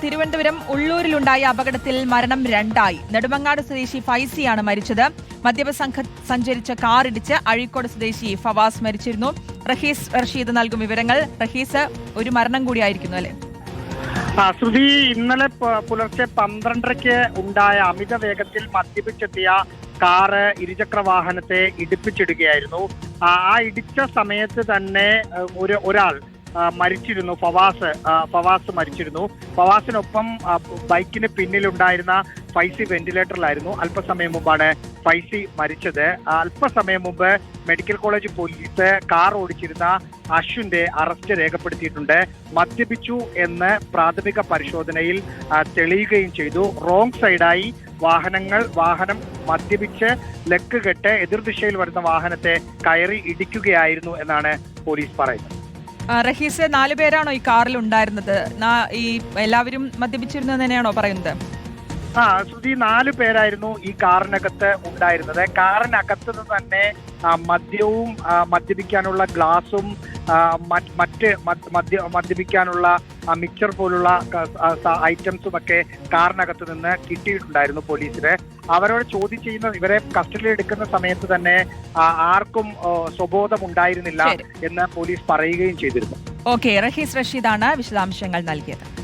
തിരുവനന്തപുരം ഉള്ളൂരിലുണ്ടായ അപകടത്തിൽ മരണം രണ്ടായി. നെടുമങ്ങാട് സ്വദേശി ഫൈസിയാണ് മരിച്ചത്. മദ്യപ സംഘം സഞ്ചരിച്ച കാറിടിച്ച് അഴീക്കോട് സ്വദേശി ഫവാസ് മരിച്ചിരുന്നു. റഹീസ് റഷീദ് നൽകും വിവരങ്ങൾ. റഹീസ് ഒരു മരണം കൂടിയായിരിക്കുന്നു അല്ലെ? ശ്രുതി ഇന്നലെ പുലർച്ചെ പന്ത്രണ്ടരയ്ക്ക് ഉണ്ടായ അമിത വേഗത്തിൽ മദ്യപിച്ചെത്തിയ കാറ് ഇരുചക്ര വാഹനത്തെ ഇടിപ്പിച്ചിടുകയായിരുന്നു. ആ ഇടിച്ച സമയത്ത് തന്നെ ഒരു ഒരാൾ മരിച്ചിരുന്നു. ഫവാസ് ഫവാസ് മരിച്ചിരുന്നു. ഫവാസിനൊപ്പം ബൈക്കിന് പിന്നിലുണ്ടായിരുന്ന ഫൈസി വെന്റിലേറ്ററിലായിരുന്നു. അല്പസമയം മുമ്പാണ് ഫൈസി മരിച്ചത്. അല്പസമയം മുമ്പ് മെഡിക്കൽ കോളേജ് പോലീസ് കാർ ഓടിച്ചിരുന്ന അശ്വിന്റെ അറസ്റ്റ് രേഖപ്പെടുത്തിയിട്ടുണ്ട്. മദ്യപിച്ചു എന്ന് പ്രാഥമിക പരിശോധനയിൽ തെളിയുകയും ചെയ്തു. റോങ് സൈഡായി വാഹനങ്ങൾ വാഹനം മദ്യപിച്ച് ലക്ക് കെട്ട് എതിർദിശയിൽ വരുന്ന വാഹനത്തെ കയറി ഇടിക്കുകയായിരുന്നു എന്നാണ് പോലീസ് പറയുന്നത്. റഹീസ് നാലു പേരാണോ ഈ കാറിൽ ഉണ്ടായിരുന്നത്? ഈ എല്ലാവരും മദ്യപിച്ചിരുന്നു തന്നെയാണോ പറയുന്നത്? ആ ശ്രുതി നാല് പേരായിരുന്നു ഈ കാറിനകത്ത് ഉണ്ടായിരുന്നത്. കാറിനകത്ത് നിന്ന് തന്നെ മദ്യവും മദ്യപിക്കാനുള്ള ഗ്ലാസും മറ്റ് മറ്റ് മദ്- മദ്യ മദ്യപിക്കാനുള്ള മിക്സർ പോലുള്ള ഐറ്റംസും ഒക്കെ കാറിനകത്ത് നിന്ന് കിട്ടിയിട്ടുണ്ടായിരുന്നു പോലീസിന്. അവരോട് ചോദ്യം ചെയ്യുന്ന ഇവരെ കസ്റ്റഡിയിൽ എടുക്കുന്ന സമയത്ത് തന്നെ ആർക്കും ആ, സ്വബോധം ഉണ്ടായിരുന്നില്ല എന്ന് പോലീസ് പറയുകയും ചെയ്തിരുന്നു. ഓക്കെ റഹീസ് റഷീദാണ് വിശദാംശങ്ങൾ നൽകിയത്.